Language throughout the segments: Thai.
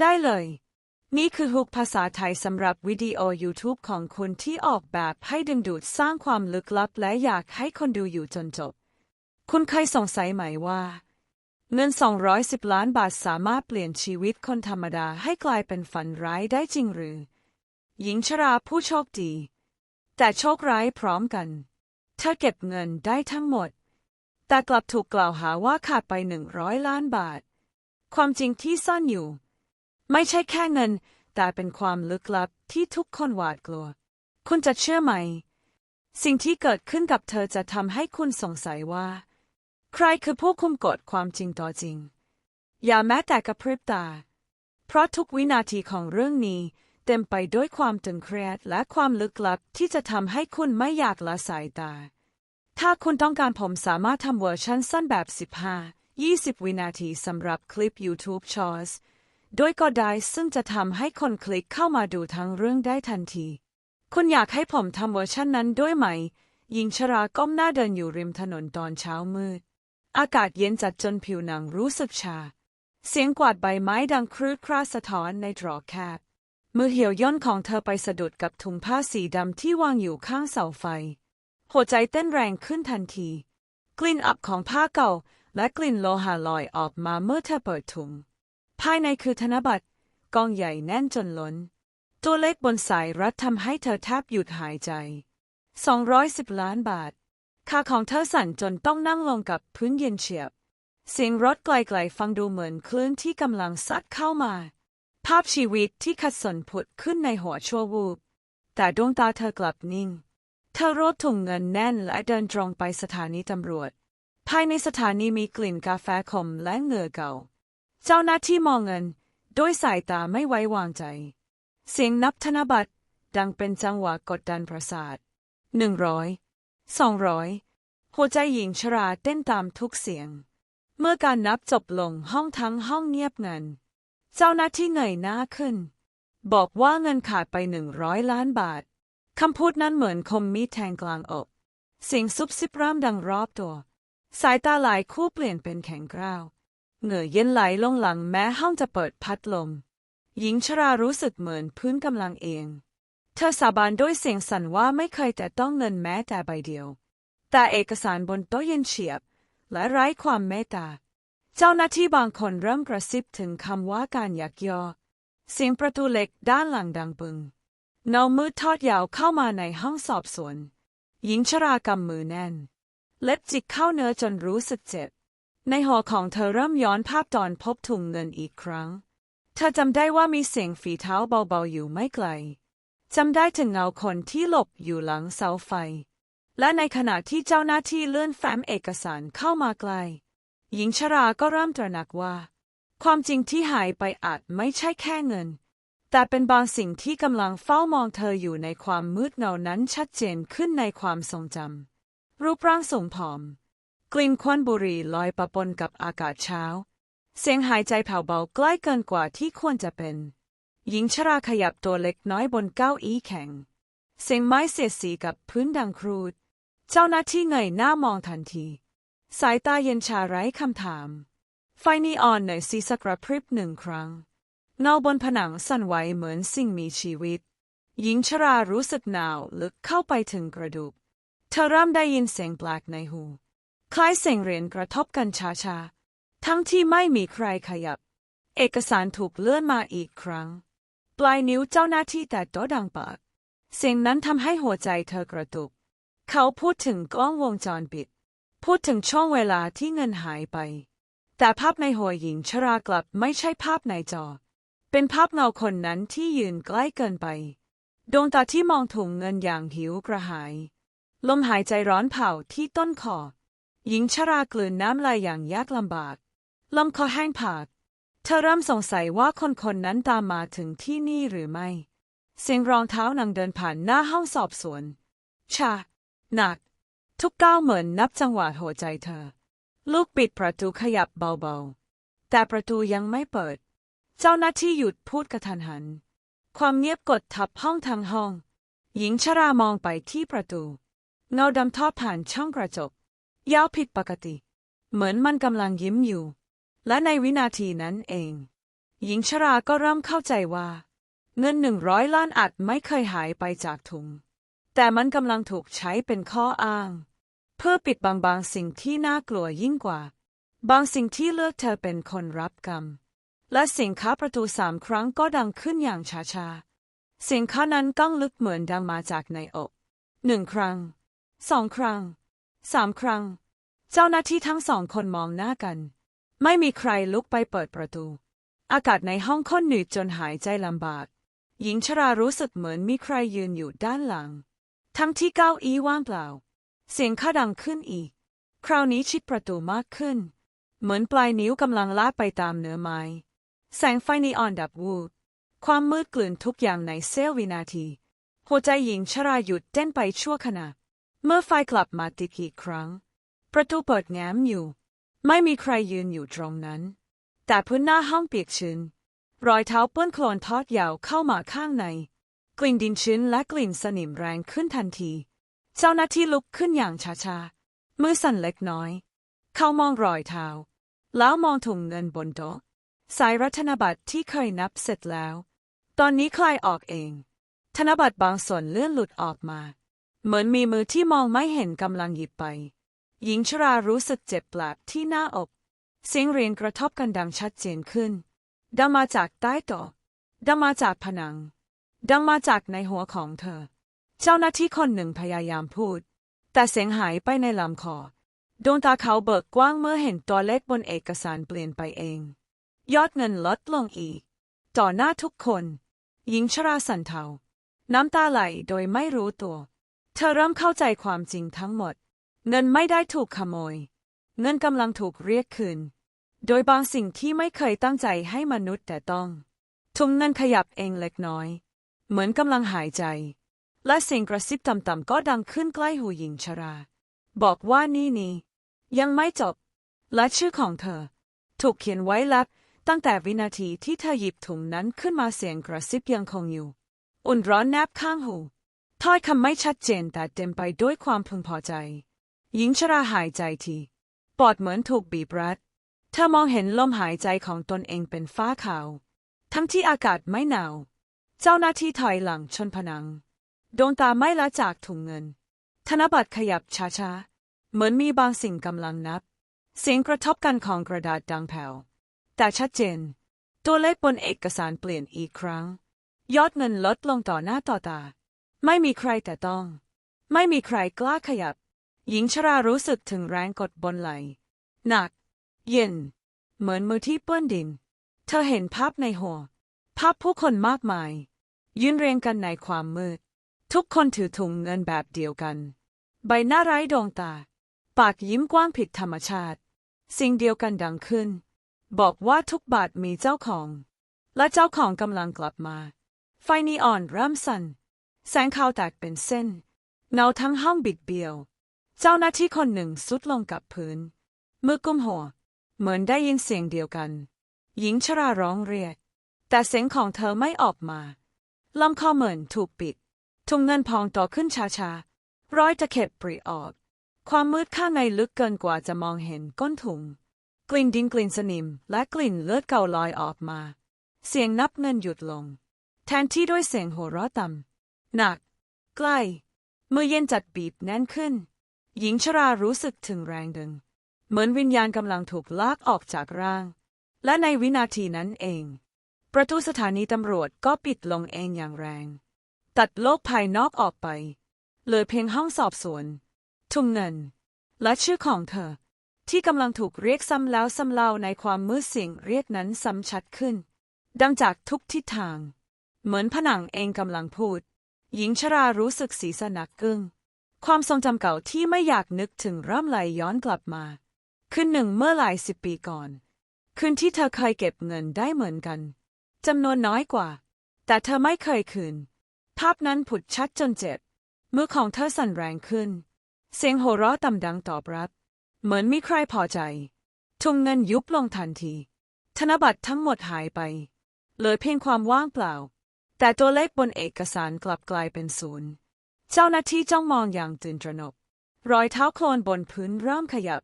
ได้เลย นี่คือฮุกภาษาไทยสำหรับวิดีโอ YouTube ของคุณที่ออกแบบให้ดึงดูดสร้างความลึกลับและอยากให้คนดูอยู่จนจบ คุณเคยสงสัยไหมว่า เงิน 210 ล้านบาทสามารถเปลี่ยนชีวิตคนธรรมดาให้กลายเป็นฝันร้ายได้จริงหรือ หญิงชราผู้โชคดี แต่โชคร้ายพร้อมกัน เธอเก็บเงินได้ทั้งหมด แต่กลับถูกกล่าวหาว่าขาดไป 100 ล้านบาท ความจริงที่ซ่อนอยู่ ไม่ใช่แค่เงิน แต่เป็นความลึกลับที่ทุกคนหวาดกลัว คุณจะเชื่อไหม สิ่งที่เกิดขึ้นกับเธอจะทำให้คุณสงสัยว่า ใครคือผู้คุมกฎความจริงต่อจริง อย่าแม้แต่กระพริบตา เพราะทุกวินาทีของเรื่องนี้ เต็มไปด้วยความตึงเครียดและความลึกลับที่จะทำให้คุณไม่อยากละสายตา ถ้าคุณต้องการผมสามารถทำเวอร์ชันสั้นแบบ 15 20 วินาทีสำหรับคลิป YouTube Shorts โดยก็ได้ซึ่งจะทำให้คนคลิกเข้ามาดูทั้งเรื่องได้ทันที คุณอยากให้ผมทำเวอร์ชันนั้นด้วยไหม หญิงชราก้มหน้าเดินอยู่ริมถนนตอนเช้ามืด อากาศเย็นจัดจนผิวหนังรู้สึกชา เสียงกวาดใบไม้ดังครืดคราสะท้อนในตรอกแคบ มือเหี่ยวย่นของเธอไปสะดุดกับถุงผ้าสีดำที่วางอยู่ข้างเสาไฟ หัวใจเต้นแรงขึ้นทันที กลิ่นอับของผ้าเก่าและกลิ่นโลหะลอยออกมาเมื่อเธอเปิดถุง ภายในคือธนบัตรกองใหญ่แน่นจนล้น ตัวเลขบนสายรัดทำให้เธอแทบหยุดหายใจ 210 ล้านบาทขาของเธอสั่นจนต้องนั่งลงกับพื้นเย็นเฉียบ เสียงรถไกลๆฟังดูเหมือนคลื่นที่กำลังซัดเข้ามา ภาพชีวิตที่ขัดสนผุดขึ้นในหัวชั่ววูบ แต่ดวงตาเธอกลับนิ่ง เธอรดถุงเงินแน่นและเดินตรงไปสถานีตำรวจ ภายในสถานีมีกลิ่นกาแฟขมและเหงื่อเก่า เจ้าหน้าที่มองเงินด้วยสายตาไม่ไว้วางใจ เสียงนับธนบัตรดังเป็นจังหวะกดดันประสาทหนึ่งร้อยสองร้อยหัวใจหญิงชราเต้นตามทุกเสียง เมื่อการนับจบลงห้องทั้งห้องเงียบงัน เจ้าหน้าที่เงยหน้าขึ้น บอกว่าเงินขาดไปหนึ่งร้อยล้านบาทคำพูดนั้นเหมือนคมมีดแทงกลางอกเสียงซุบซิบร่ำดังรอบตัว สายตาหลายคู่เปลี่ยนเป็นแข็งกร้าว เหงื่อเย็นไหลลงหลังแม้ห้องจะเปิดพัดลม หญิงชรารู้สึกเหมือนพื้นกำลังเองเธอสาบานด้วยเสียงสั่นว่าไม่เคยแต่ต้องเงินแม้แต่ใบเดียว แต่เอกสารบนโต๊ะเย็นเฉียบ และไร้ความเมตตา เจ้าหน้าที่บางคนเริ่มกระซิบถึงคำว่าการยักยอ เสียงประตูเหล็กด้านหลังดังปึง เงามืดทอดยาวเข้ามาในห้องสอบสวน หญิงชรากำมือแน่น เล็บจิกเข้าเนื้อจนรู้สึกเจ็บ ในหัวของเธอเริ่มย้อนภาพตอนพบถุงเงินอีกครั้ง เธอจำได้ว่ามีเสียงฝีเท้าเบาๆอยู่ไม่ไกล จำได้ถึงเงาคนที่หลบอยู่หลังเสาไฟ และในขณะที่เจ้าหน้าที่เลื่อนแฟ้มเอกสารเข้ามาไกล หญิงชราก็เริ่มตระหนักว่า ความจริงที่หายไปอาจไม่ใช่แค่เงิน แต่เป็นบางสิ่งที่กำลังเฝ้ามองเธออยู่ในความมืดเงานั้นชัดเจนขึ้นในความทรงจำรูปร่างสูงผอม ลิ่นควันบุหรี่ลอยปะปนกับอากาศเช้า เสียงหายใจแผ่วเบาใกล้เกินกว่าที่ควรจะเป็น หญิงชราขยับตัวเล็กน้อยบนเก้าอี้แข็ง เสียงไม้เสียดสีกับพื้นดังครูด เจ้าหน้าที่เงยหน้ามองทันที สายตาเย็นชาไร้คำถาม ไฟนีออนในซีสักกระพริบหนึ่งครั้งเงาบนผนังสั่นไหวเหมือนสิ่งมีชีวิต หญิงชรารู้สึกหนาวลึกเข้าไปถึงกระดูก เธอเริ่มได้ยินเสียงแปลกในหู คล้ายเสียงเหรียญกระทบกันช้าๆ ทั้งที่ไม่มีใครขยับ เอกสารถูกเลื่อนมาอีกครั้ง ปลายนิ้วเจ้าหน้าที่แต่โตดังปากเสียงนั้นทำให้หัวใจเธอกระตุก เขาพูดถึงกล้องวงจรปิด พูดถึงช่วงเวลาที่เงินหายไป แต่ภาพในหัวหญิงชรากลับไม่ใช่ภาพในจอ เป็นภาพเงาคนนั้นที่ยืนใกล้เกินไป ดวงตาที่มองถุงเงินอย่างหิวกระหาย ลมหายใจร้อนเผาที่ต้นคอ หญิงชรากลืนน้ำลายอย่างยากลำบากลมคอแห้งผาก เธอเริ่มสงสัยว่าคนคนนั้นตามมาถึงที่นี่หรือไม่ เสียงรองเท้านังเดินผ่านหน้าห้องสอบสวน ชา หนัก ทุกก้าวเหมือนนับจังหวะหัวใจเธอ ลูกปิดประตูขยับเบาๆ แต่ประตูยังไม่เปิด เจ้าหน้าที่หยุดพูดกระทันหัน ความเงียบกดทับห้องทั้งห้อง หญิงชรามองไปที่ประตู เงาดำทอดผ่านช่องกระจก ยาวผิดปกติ เหมือนมันกำลังยิ้มอยู่ และในวินาทีนั้นเอง หญิงชราก็เริ่มเข้าใจว่า เงินหนึ่งร้อยล้านอาจไม่เคยหายไปจากถุง แต่มันกำลังถูกใช้เป็นข้ออ้าง เพื่อปิดบังบางสิ่งที่น่ากลัวยิ่งกว่า บางสิ่งที่เลือกเธอเป็นคนรับกรรม และเสียงค้าประตูสามครั้งก็ดังขึ้นอย่างช้าๆเสียงค้านั้นก้องลึกเหมือนดังมาจากในอกหนึ่งครั้งสองครั้ง สามครั้ง เจ้าหน้าที่ทั้งสองคนมองหน้ากัน ไม่มีใครลุกไปเปิดประตู อากาศในห้องค้นหนืดจนหายใจลำบาก หญิงชรารู้สึกเหมือนมีใครยืนอยู่ด้านหลัง ทั้งที่เก้าอี้ว่างเปล่า เสียงข้าดังขึ้นอีก คราวนี้ชิดประตูมากขึ้น เหมือนปลายนิ้วกำลังลากไปตามเนื้อไม้ แสงไฟนีออนดับวูบความมืดกลืนทุกอย่างในเสี้ยววินาที หัวใจหญิงชราหยุดเต้นไปชั่วขณะ เมื่อไฟกลับมาติดอีกครั้ง ประตูเปิดแง้มอยู่ ไม่มีใครยืนอยู่ตรงนั้น แต่พื้นหน้าห้องเปียกชื้น รอยเท้าเปื้อนโคลนทอดยาวเข้ามาข้างใน กลิ่นดินชื้นและกลิ่นสนิมแรงขึ้นทันที เจ้าหน้าที่ลุกขึ้นอย่างช้าๆ มือสั่นเล็กน้อย เขามองรอยเท้า แล้วมองถุงเงินบนโต๊ะสายรัฐนบัตรที่เคยนับเสร็จแล้ว ตอนนี้คลายออกเอง ธนบัตรบางส่วนเลื่อนหลุดออกมา เหมือนมีมือที่มองไม่เห็นกำลังหยิบไป หญิงชรารู้สึกเจ็บแปลบที่หน้าอก เสียงเรียนกระทบกันดังชัดเจนขึ้น ดังมาจากใต้โต๊ะดังมาจากผนัง ดังมาจากในหัวของเธอ เจ้าหน้าที่คนหนึ่งพยายามพูด แต่เสียงหายไปในลำคอ ดวงตาเขาเบิกกว้างเมื่อเห็นตัวเลขบนเอกสารเปลี่ยนไปเอง ยอดเงินลดลงอีก ต่อหน้าทุกคน หญิงชราสันเทา น้ำตาไหลโดยไม่รู้ตัว เธอเริ่มเข้าใจความจริงทั้งหมด เงินไม่ได้ถูกขโมย เงินกำลังถูกเรียกคืน โดยบางสิ่งที่ไม่เคยตั้งใจให้มนุษย์แต่ต้องถุงเงินขยับเองเล็กน้อย เหมือนกำลังหายใจ และเสียงกระซิบต่ำๆก็ดังขึ้นใกล้หูหญิงชรา บอกว่านี่นี่ยังไม่จบ และชื่อของเธอ ถูกเขียนไว้ลับตั้งแต่วินาทีที่เธอหยิบถุงนั้นขึ้นมาเสียงกระซิบยังคงอยู่ อุ่นร้อนแนบข้างหู ถ้อยคำไม่ชัดเจนแต่เต็มไปด้วยความพึงพอใจ หญิงชราหายใจทีปอดเหมือนถูกบีบรัด เธอมองเห็นลมหายใจของตนเองเป็นฟ้าขาว ทั้งที่อากาศไม่หนาว เจ้าหน้าที่ถอยหลังชนผนัง ดวงตาไม่ละจากถุงเงิน ธนบัตรขยับช้าๆ เหมือนมีบางสิ่งกำลังนับ เสียงกระทบกันของกระดาษดังแผ่ว แต่ชัดเจน ตัวเลขบนเอกสารเปลี่ยนอีกครั้ง ยอดเงินลดลงต่อหน้าต่อตา ไม่มีใครแต่ต้อง ไม่มีใครกล้าขยับ หญิงชรารู้สึกถึงแรงกดบนไหล หนัก เย็น เหมือนมือที่เปื้อนดิน เธอเห็นภาพในหัว ภาพผู้คนมากมาย ยืนเรียงกันในความมืด ทุกคนถือถุงเงินแบบเดียวกัน ใบหน้าไร้ดวงตา ปากยิ้มกว้างผิดธรรมชาติ สิ่งเดียวกันดังขึ้น บอกว่าทุกบาทมีเจ้าของ และเจ้าของกำลังกลับมา ไฟนีออนเริ่มสั่น แสงขาวแตกเป็นเส้น เงาทั้งห้องบิดเบี้ยว เจ้าหน้าที่คนหนึ่งสุดลงกับพื้น มือกุมหัว เหมือนได้ยินเสียงเดียวกัน หญิงชราร้องเรียก แต่เสียงของเธอไม่ออกมา ลำคอเหมือนถูกปิดถุงเงินพองต่อขึ้นช้าๆ ร้อยตะเข็บปริออก ความมืดข้างในลึกเกินกว่าจะมองเห็นก้นถุง กลิ่นดินกลิ่นสนิม และกลิ่นเลือดเก่าลอยออกมา เสียงนับเงินหยุดลง แทนที่ด้วยเสียงหัวเราะต่ำ หนัก ใกล้ เมื่อเย็นจัดบีบแน่นขึ้น หญิงชรารู้สึกถึงแรงดึง เหมือนวิญญาณกำลังถูกลากออกจากร่าง และในวินาทีนั้นเอง ประตูสถานีตำรวจก็ปิดลงเองอย่างแรง ตัดโลกภายนอกออกไปเหลือเพียงห้องสอบสวน ทุ่งเงิน และชื่อของเธอ ที่กำลังถูกเรียกซ้ำแล้วซ้ำเล่าในความมืดเสียงเรียกนั้นซ้ำชัดขึ้น ดังจากทุกทิศทาง เหมือนผนังเองกำลังพูด หญิงชรารู้สึกศีรษะหนักกึ้ง ความทรงจำเก่าที่ไม่อยากนึกถึงเริ่มไหลย้อนกลับมา คืนหนึ่งเมื่อหลายสิบปีก่อน คืนที่เธอเคยเก็บเงินได้เหมือนกันจำนวนน้อยกว่า แต่เธอไม่เคยคืน ภาพนั้นผุดชัดจนเจ็บ มือของเธอสั่นแรงขึ้น เสียงโห่เราะต่ำดังตอบรับ เหมือนมีใครพอใจ ทุงเงินยุบลงทันที ธนบัตรทั้งหมดหายไป เหลือเพียงความว่างเปล่า แต่ตัวเลขบนเอกสารกลับกลายเป็นศูนย์ เจ้าหน้าที่จ้องมองอย่างตื่นตระหนก รอยเท้าโคลนบนพื้นเริ่มขยับ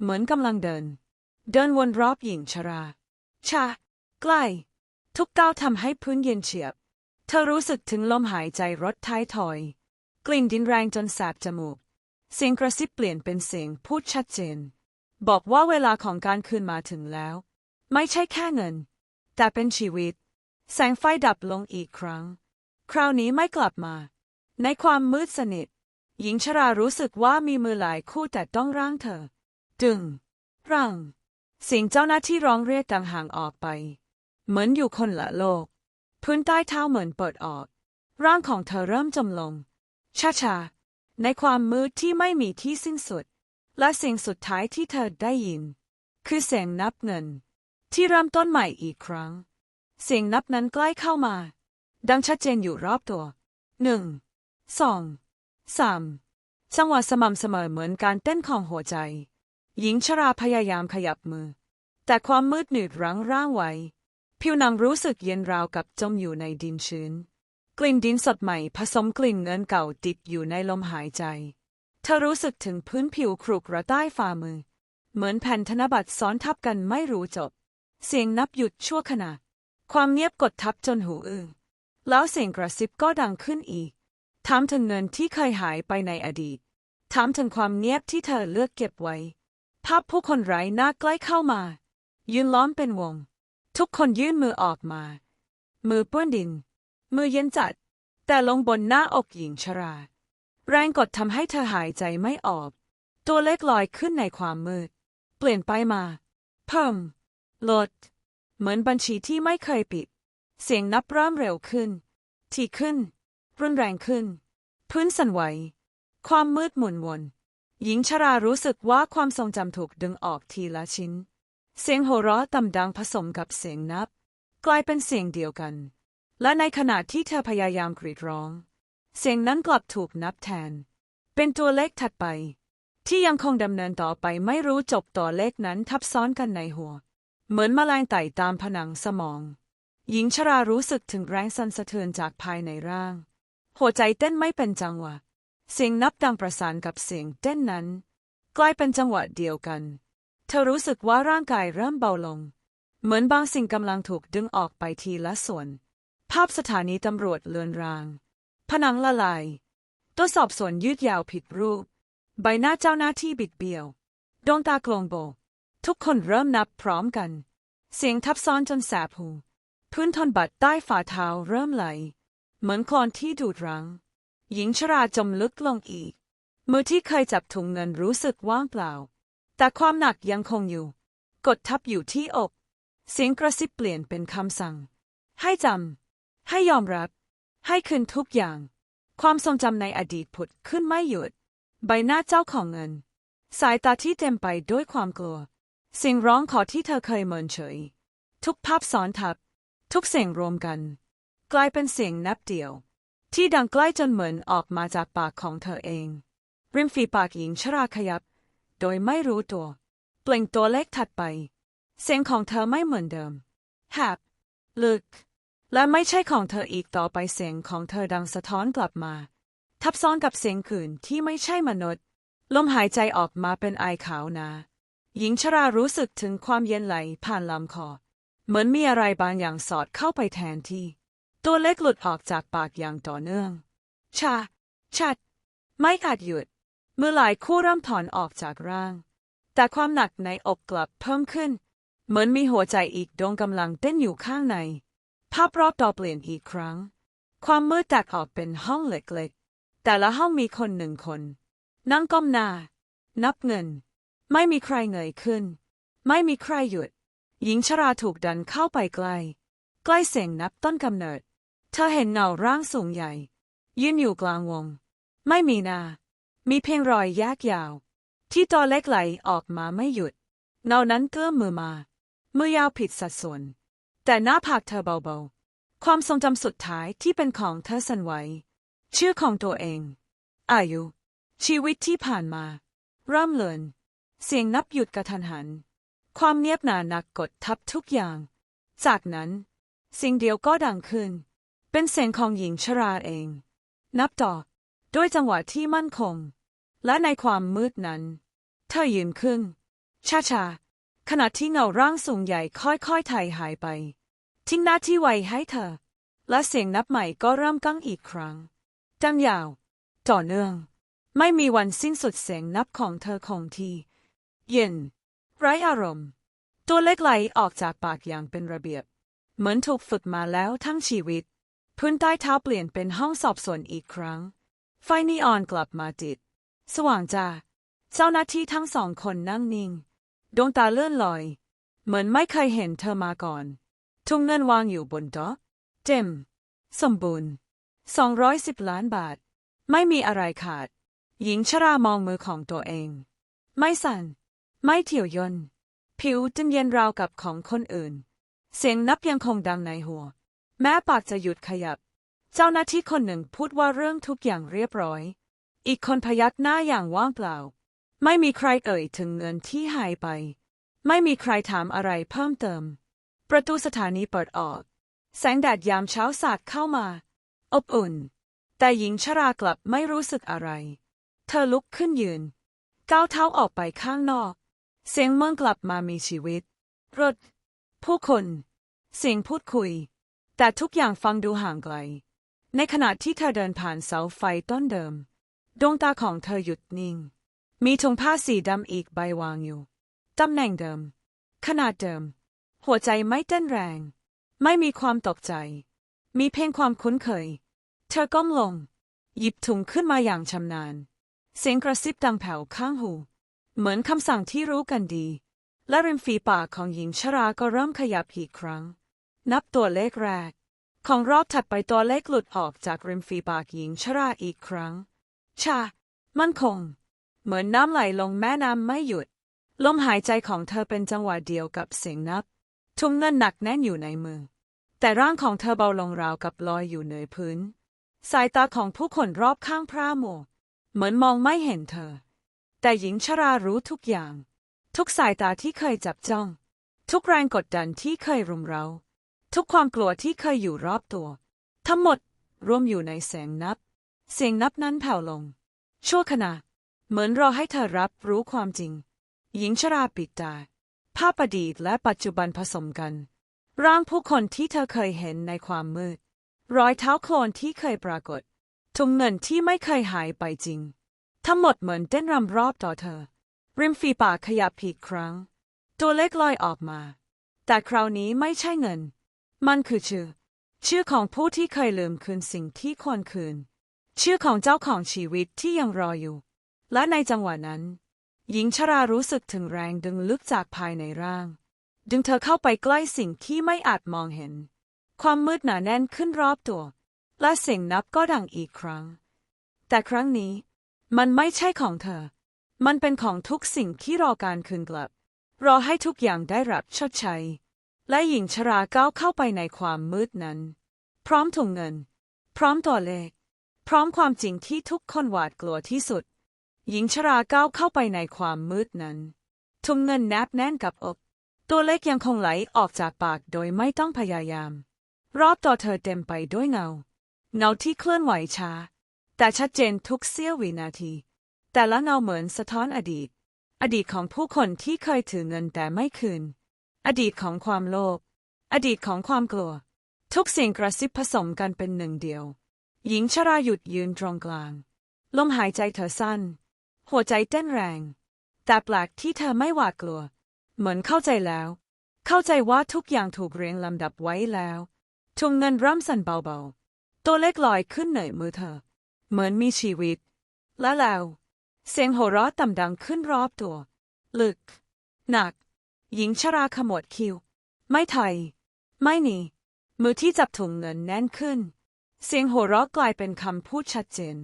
เหมือนกำลังเดิน เดินวนรอบหญิงชรา ชา ใกล้ ทุกก้าวทำให้พื้นเย็นเฉียบ เธอรู้สึกถึงลมหายใจรถท้ายถอย กลิ่นดินแรงจนแสบจมูก เสียงกระซิบเปลี่ยนเป็นเสียงพูดชัดเจน บอกว่าเวลาของการคืนมาถึงแล้ว ไม่ใช่แค่เงิน แต่เป็นชีวิต แสงไฟดับลงอีกครั้ง คราวนี้ไม่กลับมา ในความมืดสนิท หญิงชรารู้สึกว่ามีมือหลายคู่แต่ต้องร่างเธอ ดึง ร่างเสียงเจ้าหน้าที่ร้องเรียกดังห่างออกไป เหมือนอยู่คนละโลก พื้นใต้เท้าเหมือนเปิดออก ร่างของเธอเริ่มจมลงช้าๆในความมืดที่ไม่มีที่สิ้นสุด และสิ่งสุดท้ายที่เธอได้ยิน คือเสียงนับเงิน ที่เริ่มต้นใหม่อีกครั้ง เสียงนับนั้นใกล้เข้ามา ดังชัดเจนอยู่รอบตัวหนึ่งสองสามจังหวะสม่ำเสมอเหมือนการเต้นของหัวใจ หญิงชราพยายามขยับมือ แต่ความมืดหนืดรั้งร่างไว้ ผิวหนังรู้สึกเย็นราวกับจมอยู่ในดินชื้น กลิ่นดินสดใหม่ผสมกลิ่นเงินเก่าติดอยู่ในลมหายใจ เธอรู้สึกถึงพื้นผิวครุกระใต้ฝ่ามือ เหมือนแผ่นธนบัตรซ้อนทับกันไม่รู้จบ เสียงนับหยุดชั่วขณะ ความเงียบกดทับจนหูอื้อแล้วเสียงกระซิบก็ดังขึ้นอีก ถามถึงเงินที่เคยหายไปในอดีต ถามถึงความเงียบที่เธอเลือกเก็บไว้ ภาพผู้คนไร้หน้าใกล้เข้ามา ยืนล้อมเป็นวง ทุกคนยื่นมือออกมา มือเปื้อนดิน มือเย็นจัด แต่ลงบนหน้าอกหญิงชรา แรงกดทำให้เธอหายใจไม่ออก ตัวเล็กลอยขึ้นในความมืด เปลี่ยนไปมา เพิ่ม ลด เหมือนบัญชีที่ไม่เคยปิด เสียงนับเริ่มเร็วขึ้นถี่ขึ้น รุนแรงขึ้น พื้นสั่นไหว ความมืดหมุนวนหญิงชรารู้สึกว่าความทรงจำถูกดึงออกทีละชิ้น เสียงโห่เราะต่ำดังผสมกับเสียงนับ กลายเป็นเสียงเดียวกัน และในขณะที่เธอพยายามกรีดร้อง เสียงนั้นกลับถูกนับแทน เป็นตัวเลขถัดไป ที่ยังคงดำเนินต่อไปไม่รู้จบตัวเลขนั้นทับซ้อนกันในหัว เหมือนแมลงไต่ตามผนังสมอง หญิงชรารู้สึกถึงแรงสั่นสะเทือนจากภายในร่าง หัวใจเต้นไม่เป็นจังหวะ เสียงนับดังประสานกับเสียงเต้นนั้น กลายเป็นจังหวะเดียวกัน เธอรู้สึกว่าร่างกายเริ่มเบาลง เหมือนบางสิ่งกำลังถูกดึงออกไปทีละส่วน ภาพสถานีตำรวจเลือนราง ผนังละลาย ตัวสอบสวนยืดยาวผิดรูป ใบหน้าเจ้าหน้าที่บิดเบี้ยวดวงตากลงโบ ทุกคนเริ่มนับพร้อมกัน เสียงทับซ้อนจนแสบหู พื้นทนบัดใต้ฝ่าเท้าเริ่มไหล เหมือนคลอนที่ดูดรัง หญิงชราจมลึกลงอีก มือที่เคยจับถุงเงินรู้สึกว่างเปล่า แต่ความหนักยังคงอยู่ กดทับอยู่ที่อก เสียงกระซิบเปลี่ยนเป็นคำสั่ง ให้จำ ให้ยอมรับ ให้คืนทุกอย่าง ความทรงจำในอดีตผุดขึ้นไม่หยุด ใบหน้าเจ้าของเงิน สายตาที่เต็มไปด้วยความกลัว เสียงร้องขอที่เธอเคยเมินเฉย ทุกภาพซ้อนทับ ทุกเสียงรวมกัน กลายเป็นเสียงนับเดียว ที่ดังใกล้จนเหมือนออกมาจากปากของเธอเอง ริมฝีปากหญิงชราขยับ โดยไม่รู้ตัว เปล่งตัวเลขถัดไป เสียงของเธอไม่เหมือนเดิมแฮบลึก และไม่ใช่ของเธออีกต่อไปเสียงของเธอดังสะท้อนกลับมา ทับซ้อนกับเสียงขื่นที่ไม่ใช่มนุษย์ ลมหายใจออกมาเป็นไอขาวนา หญิงชรารู้สึกถึงความเย็นไหลผ่านลำคอ เหมือนมีอะไรบางอย่างสอดเข้าไปแทนที่ ตัวเล็กหลุดออกจากปากอย่างต่อเนื่อง ชา ชัด ไม่ขาดหยุด เมื่อหลายคู่เริ่มถอนออกจากร่าง แต่ความหนักในอกกลับเพิ่มขึ้น เหมือนมีหัวใจอีกดวงกำลังเต้นอยู่ข้างใน ภาพรอบต่อเปลี่ยนอีกครั้ง ความมืดแตกออกเป็นห้องเล็กๆ แต่ละห้องมีคนหนึ่งคน นั่งก้มหน้า นับเงิน ไม่มีใครเงยขึ้น ไม่มีใครหยุด หญิงชราถูกดันเข้าไปใกล้ ใกล้เสียงนับต้นกำเนิด เธอเห็นเงาร่างสูงใหญ่ ยืนอยู่กลางวง ไม่มีหน้ามีเพียงรอยแยกยาว ที่ตัวเล็กไหลออกมาไม่หยุดเงานั้นเกื้อมมือมา มือยาวผิดสัดส่วน แต่หน้าผากเธอเบาๆ ความทรงจำสุดท้ายที่เป็นของเธอสั่นไหว ชื่อของตัวเอง อายุ ชีวิตที่ผ่านมาเริ่มเลือน เสียงนับหยุดกระทันหัน ความเงียบหนาหนักกดทับทุกอย่าง จากนั้นสิ่งเดียวก็ดังขึ้น เป็นเสียงของหญิงชราเอง นับต่อด้วยจังหวะที่มั่นคง และในความมืดนั้น เธอยืนขึ้นช้าๆขณะที่เงาร่างสูงใหญ่ค่อยๆไถ่หายไป ทิ้งหน้าที่ไว้ให้เธอ และเสียงนับใหม่ก็เริ่มก้องอีกครั้งดังยาว ต่อเนื่อง ไม่มีวันสิ้นสุดเสียงนับของเธอคงที่ เย็น ไร้อารมณ์ ตัวเล็กไหลออกจากปากอย่างเป็นระเบียบ เหมือนถูกฝึกมาแล้วทั้งชีวิต พื้นใต้เท้าเปลี่ยนเป็นห้องสอบสวนอีกครั้ง ไฟนีออนกลับมาติด สว่างจ้าเจ้าหน้าที่ทั้งสองคนนั่งนิ่ง ดวงตาเลื่อนลอย เหมือนไม่เคยเห็นเธอมาก่อนทุ่งเงินวางอยู่บนโต๊ะเต็มสมบูรณ์สองร้อยสิบล้านบาท ไม่มีอะไรขาด หญิงชรามองมือของตัวเอง ไม่สั่น ไม่เถี่ยวยนผิวจึงเย็นราวกับของคนอื่น เสียงนับยังคงดังในหัว แม้ปากจะหยุดขยับ เจ้าหน้าที่คนหนึ่งพูดว่าเรื่องทุกอย่างเรียบร้อย อีกคนพยักหน้าอย่างว่างเปล่า ไม่มีใครเอ่ยถึงเงินที่หายไป ไม่มีใครถามอะไรเพิ่มเติม ประตูสถานีเปิดออก แสงแดดยามเช้าสาดเข้ามา อบอุ่น แต่หญิงชรากลับไม่รู้สึกอะไร เธอลุกขึ้นยืนก้าวเท้าออกไปข้างนอก เสียงเมือกลับมามีชีวิต รถ ผู้คน เสียงพูดคุย แต่ทุกอย่างฟังดูห่างไกล ในขณะที่เธอเดินผ่านเสาไฟต้นเดิม ดวงตาของเธอหยุดนิ่ง มีถุงผ้าสีดำอีกใบวางอยู่ ตำแหน่งเดิม ขนาดเดิม หัวใจไม่เต้นแรง ไม่มีความตกใจ มีเพียงความคุ้นเคย เธอก้มลง หยิบถุงขึ้นมาอย่างชำนาญ เสียงกระซิบดังแผ่วข้างหู เหมือนคำสั่งที่รู้กันดี และริมฝีปากของหญิงชราก็เริ่มขยับอีกครั้ง นับตัวเลขแรก ของรอบถัดไปตัวเลขหลุดออกจากริมฝีปากหญิงชราอีกครั้ง ชา มั่นคง เหมือนน้ำไหลลงแม่น้ำไม่หยุด ลมหายใจของเธอเป็นจังหวะเดียวกับเสียงนับ ทุ่มเงินหนักแน่นอยู่ในมือ แต่ร่างของเธอเบาลงราวกับลอยอยู่เหนือพื้น สายตาของผู้คนรอบข้างพร่ามัวเหมือนมองไม่เห็นเธอ แต่หญิงชรารู้ทุกอย่าง ทุกสายตาที่เคยจับจ้อง ทุกแรงกดดันที่เคยรุมเราทุกความกลัวที่เคยอยู่รอบตัว ทั้งหมดรวมอยู่ในแสงนับ เสียงนับนั้นแผ่วลง ชั่วขณะ เหมือนรอให้เธอรับรู้ความจริง หญิงชราปิดตาภาพอดีตและปัจจุบันผสมกัน ร่างผู้คนที่เธอเคยเห็นในความมืด รอยเท้าโคลนที่เคยปรากฏถุงเงินที่ไม่เคยหายไปจริง ทั้งหมดเหมือนเต้นรำรอบต่อเธอ ริมฝีปากขยับผิดครั้ง ตัวเล็กลอยออกมา แต่คราวนี้ไม่ใช่เงิน มันคือชื่อ ชื่อของผู้ที่เคยลืมคืนสิ่งที่ควรคืน ชื่อของเจ้าของชีวิตที่ยังรออยู่ และในจังหวะนั้น หญิงชรารู้สึกถึงแรงดึงลึกจากภายในร่าง ดึงเธอเข้าไปใกล้สิ่งที่ไม่อาจมองเห็น ความมืดหนาแน่นขึ้นรอบตัว และเสียงนับก็ดังอีกครั้ง แต่ครั้งนี้ มันไม่ใช่ของเธอ มันเป็นของทุกสิ่งที่รอการคืนกลับ รอให้ทุกอย่างได้รับชดใช้ และหญิงชราก้าวเข้าไปในความมืดนั้น พร้อมถุงเงิน พร้อมตัวเลข พร้อมความจริงที่ทุกคนหวาดกลัวที่สุด หญิงชราก้าวเข้าไปในความมืดนั้น ถุงเงินแนบแน่นกับอก ตัวเลขยังคงไหลออกจากปากโดยไม่ต้องพยายาม รอบตัวเธอเต็มไปด้วยเงา เงาที่เคลื่อนไหวช้า แต่ชัดเจนทุกเสี้ยววินาที แต่ละเงาเหมือนสะท้อนอดีต อดีตของผู้คนที่เคยถือเงินแต่ไม่คืน อดีตของความโลภ อดีตของความกลัว ทุกสิ่งกระซิบผสมกันเป็นหนึ่งเดียว หญิงชราหยุดยืนตรงกลาง ลมหายใจเธอสั้น หัวใจเต้นแรง แต่แปลกที่เธอไม่หวาดกลัว เหมือนเข้าใจแล้ว เข้าใจว่าทุกอย่างถูกเรียงลำดับไว้แล้วถุงเงินร่ำสั่นเบาๆ ตัวเล็กลอยขึ้นเหนือมือเธอ เหมือนมีชีวิต และแล้ว เสียงโหัวเราะต่ำดังขึ้นรอบตัว ลึก หนัก หญิงชราขมวดคิ้ว ไม่ถอย ไม่หนี มือที่จับถุงเงินแน่นขึ้น เสียงโหัวเราะกลายเป็นคำพูดชัดเจน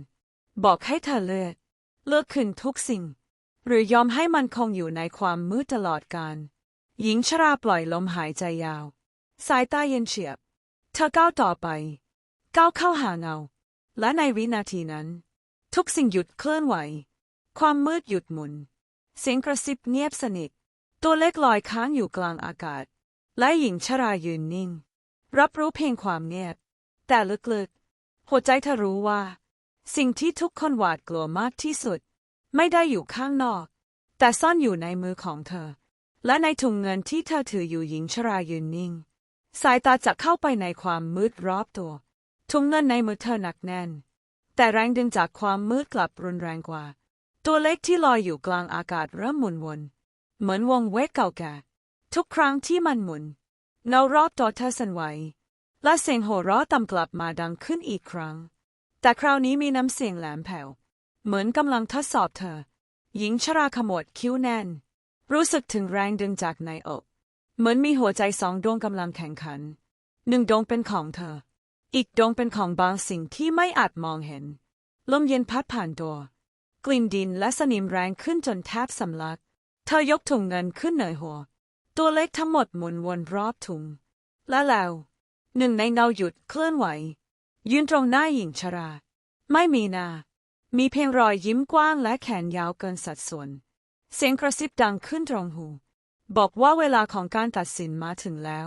บอกให้เธอเลือกเลือกคืนทุกสิ่ง หรือยอมให้มันคงอยู่ในความมืดตลอดกาลหญิงชราปล่อยลมหายใจยาว สายตาเย็นเฉียบ เธอก้าวต่อไป ก้าวเข้าหาเงา และในวินาทีนั้น ทุกสิ่งหยุดเคลื่อนไหว ความมืดหยุดหมุน เสียงกระซิบเงียบสนิท ตัวเล็กลอยค้างอยู่กลางอากาศ และหญิงชรายืนนิ่ง รับรู้เพียงความเงียบ แต่ลึกๆ หัวใจเธอรู้ว่า สิ่งที่ทุกคนหวาดกลัวมากที่สุด ไม่ได้อยู่ข้างนอก แต่ซ่อนอยู่ในมือของเธอ และในถุงเงินที่เธอถืออยู่หญิงชรายืนนิ่ง สายตาจะเข้าไปในความมืดรอบตัว ทุ่งเงินในมือเธอหนักแน่น แต่แรงดึงจากความมืดกลับรุนแรงกว่า ตัวเล็กที่ลอยอยู่กลางอากาศเริ่มหมุนวน เหมือนวงเวทเก่าแก่ทุกครั้งที่มันหมุนเงารอบตัวเธอสั่นไหวและเสียงโห่ร้องต่ำกลับมาดังขึ้นอีกครั้ง แต่คราวนี้มีน้ำเสียงแหลมแผ่ว เหมือนกำลังทดสอบเธอ หญิงชราขมวดคิ้วแน่น รู้สึกถึงแรงดึงจากในอก เหมือนมีหัวใจสองดวงกำลังแข่งขัน หนึ่งดวงเป็นของเธอ อีกดงเป็นของบางสิ่งที่ไม่อาจมองเห็น ลมเย็นพัดผ่านตัว กลิ่นดินและสนิมแรงขึ้นจนแทบสำลัก เธอยกถุงเงินขึ้นเหนือหัว ตัวเล็กทั้งหมดหมุนวนรอบถุง และแล้วหนึ่งในเงาหยุดเคลื่อนไหว ยืนตรงหน้าหญิงชรา ไม่มีหน้ามีเพียงรอยยิ้มกว้างและแขนยาวเกินสัดส่วน เสียงกระซิบดังขึ้นตรงหู บอกว่าเวลาของการตัดสินมาถึงแล้ว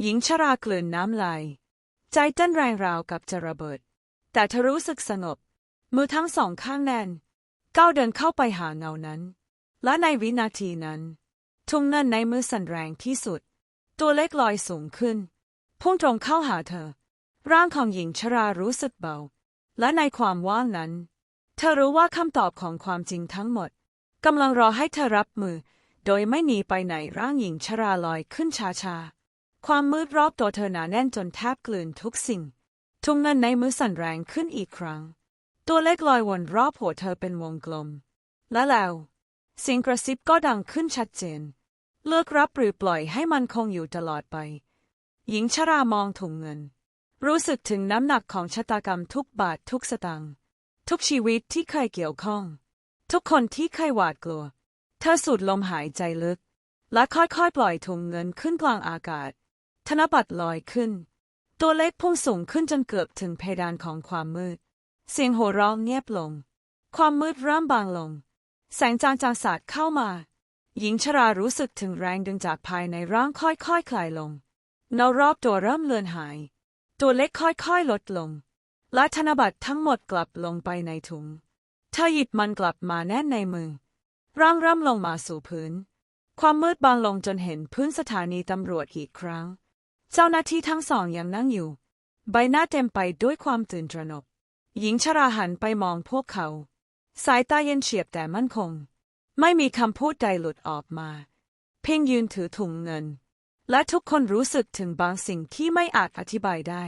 หญิงชรากลืนน้ำลาย ใจเต้นแรงราวกับจะระเบิด แต่เธอรู้สึกสงบ มือทั้งสองข้างแน่น ก้าวเดินเข้าไปหาเงานั้น และในวินาทีนั้น ทุ่งเงินในมือสั่นแรงที่สุด ตัวเล็กลอยสูงขึ้น พุ่งตรงเข้าหาเธอ ร่างของหญิงชรารู้สึกเบา และในความว่างนั้น เธอรู้ว่าคำตอบของความจริงทั้งหมดกำลังรอให้เธอรับมือ โดยไม่หนีไปไหนร่างหญิงชราลอยขึ้นช้าๆ ความมืดรอบตัวเธอหนาแน่นจนแทบกลืนทุกสิ่ง ทุ่งเงินในมือสั่นแรงขึ้นอีกครั้ง ตัวเล็กลอยวนรอบหัวเธอเป็นวงกลม และแล้วเสียงกระซิบก็ดังขึ้นชัดเจน เลือกรับหรือปล่อยให้มันคงอยู่ตลอดไป หญิงชรามองถุงเงิน รู้สึกถึงน้ำหนักของชะตากรรมทุกบาททุกสตางค์ทุกชีวิตที่เคยเกี่ยวข้อง ทุกคนที่เคยหวาดกลัว เธอสูดลมหายใจลึก และค่อยๆ ปล่อยถุงเงินขึ้นกลางอากาศ ธนบัตรลอยขึ้น ตัวเล็กพุ่งสูงขึ้นจนเกือบถึงเพดานของความมืด เสียงโห่ร้องเงียบลง ความมืดเริ่มบางลง แสงจางจางสาดเข้ามา หญิงชรารู้สึกถึงแรงดึงจากภายในร่างค่อยๆคคลายลงเงารอบตัวเริ่มเลือนหาย ตัวเล็กค่อยๆลดลง และธนบัตรทั้งหมดกลับลงไปในถุงเธอหยิบมันกลับมาแน่นในมือ ร่างเริ่มลงมาสู่พื้น ความมืดบางลงจนเห็นพื้นสถานีตำรวจอีกครั้ง เจ้าหน้าที่ทั้งสองยังนั่งอยู่ ใบหน้าเต็มไปด้วยความตื่นตระหนก หญิงชราหันไปมองพวกเขา สายตาเย็นเฉียบแต่มั่นคง ไม่มีคำพูดใดหลุดออกมา เพียงยืนถือถุงเงิน และทุกคนรู้สึกถึงบางสิ่งที่ไม่อาจอธิบายได้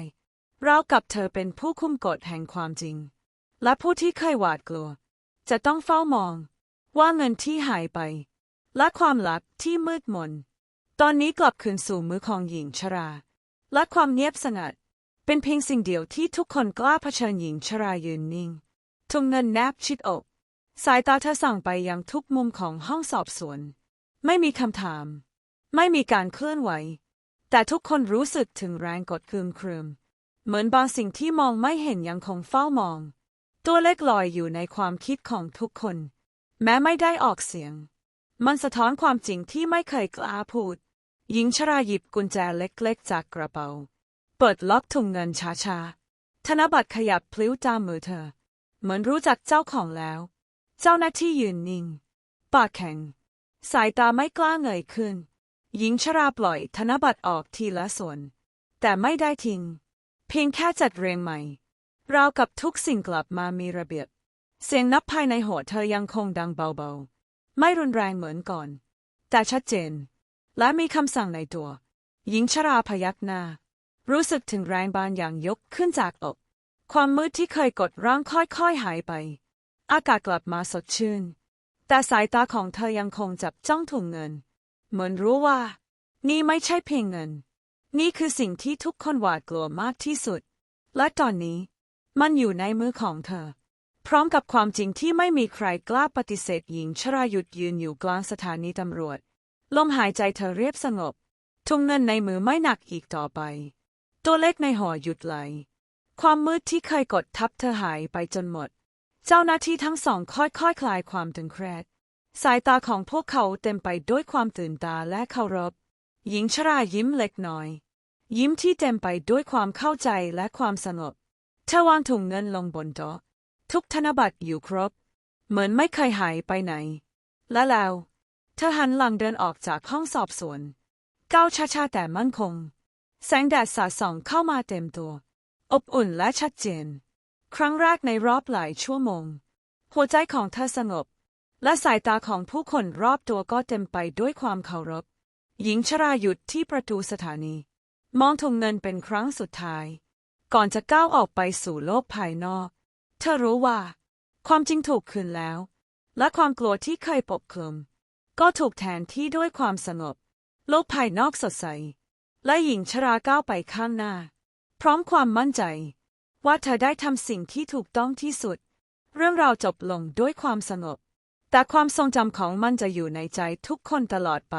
ราวกับเธอเป็นผู้คุมกฎแห่งความจริง และผู้ที่เคยหวาดกลัว จะต้องเฝ้ามอง ว่าเงินที่หายไป และความลับที่มืดมน ตอนนี้กลับคืนสู่มือของหญิงชรา และความเงียบสงัด เป็นเพียงสิ่งเดียวที่ทุกคนกล้าเผชิญหญิงชรายืนนิ่ง ทุ่งเงินแนบชิดอก สายตาเธอส่องไปยังทุกมุมของห้องสอบสวน ไม่มีคำถาม ไม่มีการเคลื่อนไหว แต่ทุกคนรู้สึกถึงแรงกดคืมครึม เหมือนบางสิ่งที่มองไม่เห็นยังคงเฝ้ามอง ตัวเล็กลอยอยู่ในความคิดของทุกคน แม้ไม่ได้ออกเสียง มันสะท้อนความจริงที่ไม่เคยกล้าพูด หญิงชราหยิบกุญแจเล็กๆ จากกระเป๋า เปิดล็อกถุงเงินช้าๆ ธนบัตรขยับพลิ้วตามมือเธอ เหมือนรู้จักเจ้าของแล้ว เจ้าหน้าที่ยืนนิ่ง ปากแข็ง สายตาไม่กล้าเงยขึ้น หญิงชราปล่อยธนบัตรออกทีละส่วน แต่ไม่ได้ทิ้ง เพียงแค่จัดเรียงใหม่ ราวกับทุกสิ่งกลับมามีระเบียบ เสียงนับภายในหัวเธอยังคงดังเบาๆ ไม่รุนแรงเหมือนก่อน แต่ชัดเจน และมีคำสั่งในตัว หญิงชราพยักหน้า รู้สึกถึงแรงบางอย่างยกขึ้นจากอก ความมืดที่เคยกดร่างค่อยๆหายไป อากาศกลับมาสดชื่น แต่สายตาของเธอยังคงจับจ้องถุงเงิน เหมือนรู้ว่า นี่ไม่ใช่เพียงเงิน นี่คือสิ่งที่ทุกคนหวาดกลัวมากที่สุด และตอนนี้ มันอยู่ในมือของเธอ พร้อมกับความจริงที่ไม่มีใครกล้าปฏิเสธหญิงชราหยุดยืนอยู่กลางสถานีตำรวจ ลมหายใจเธอเรียบสงบ ทุ่งเงินในมือไม่หนักอีกต่อไป ตัวเล็กในห่อหยุดไหล ความมืดที่เคยกดทับเธอหายไปจนหมด เจ้าหน้าที่ทั้งสองค่อยๆคคลายความตึงเครียดสายตาของพวกเขาเต็มไปด้วยความตื่นตาและเคารพ หญิงชรายิ้มเล็กน้อย ยิ้มที่เต็มไปด้วยความเข้าใจและความสงบเธอวางถุงเงินลงบนโต๊ะทุกธนบัตรอยู่ครบ เหมือนไม่เคยหายไปไหน และแล้ว เธอหันหลังเดินออกจากห้องสอบสวนก้าวช้าๆแต่มั่นคง แสงแดดสาดส่องเข้ามาเต็มตัว อบอุ่นและชัดเจน ครั้งแรกในรอบหลายชั่วโมง หัวใจของเธอสงบ และสายตาของผู้คนรอบตัวก็เต็มไปด้วยความเคารพ หญิงชราหยุดที่ประตูสถานี มองถุงเงินเป็นครั้งสุดท้าย ก่อนจะก้าวออกไปสู่โลกภายนอก เธอรู้ว่า ความจริงถูกคืนแล้ว และความกลัวที่เคยปกคลุม ก็ถูกแทนที่ด้วยความสงบ โลกภายนอกสดใส และหญิงชราก้าวไปข้างหน้า พร้อมความมั่นใจ ว่าเธอได้ทำสิ่งที่ถูกต้องที่สุด เรื่องราวจบลงด้วยความสงบ แต่ความทรงจำของมันจะอยู่ในใจทุกคนตลอดไป